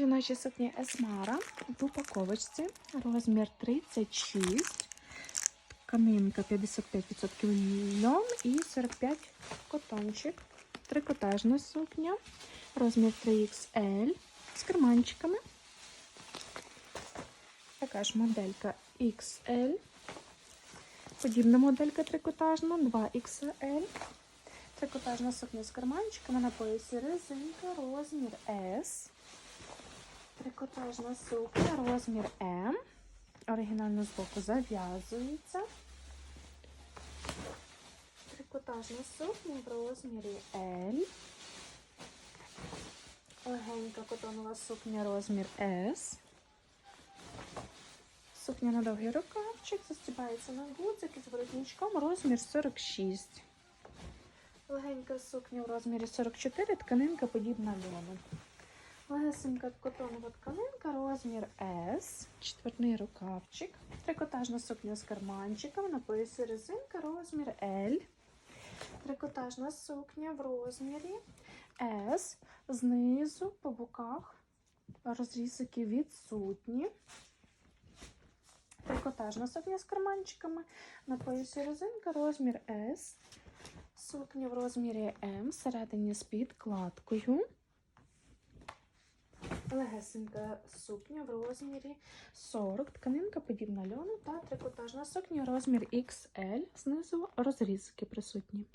Жіночі сукні Есмара в упаковочці, розмір 36, камінка 55% льон і 45 котончик. Трикотажна сукня, розмір 3XL з карманчиками. Така ж моделька XL. Подібна моделька трикотажна 2XL. Трикотажна сукня з карманчиками на поясі резинка, розмір S. Трикотажна сукня, розмір М. Оригінально збоку зав'язується. Трикотажна сукня в розмірі L. Легенька котонова сукня розмір S. Сукня на довгий рукавчик, застібається на гудзики з воротничком розмір 46. Легенька сукня в розмірі 44, тканинка подібна льону. Легесенька котонова тканинка, розмір S, четвертний рукавчик, трикотажна сукня з карманчиком, на поясі резинка, розмір L. Трикотажна сукня в розмірі S, знизу по боках розрізики відсутні. Трикотажна сукня з карманчиками, на поясі резинка, розмір S. Сукня в розмірі М, всередині з підкладкою. Легесенька сукня в розмірі 40, тканинка подібна льону та трикотажна сукня розмір XL, знизу розрізки присутні.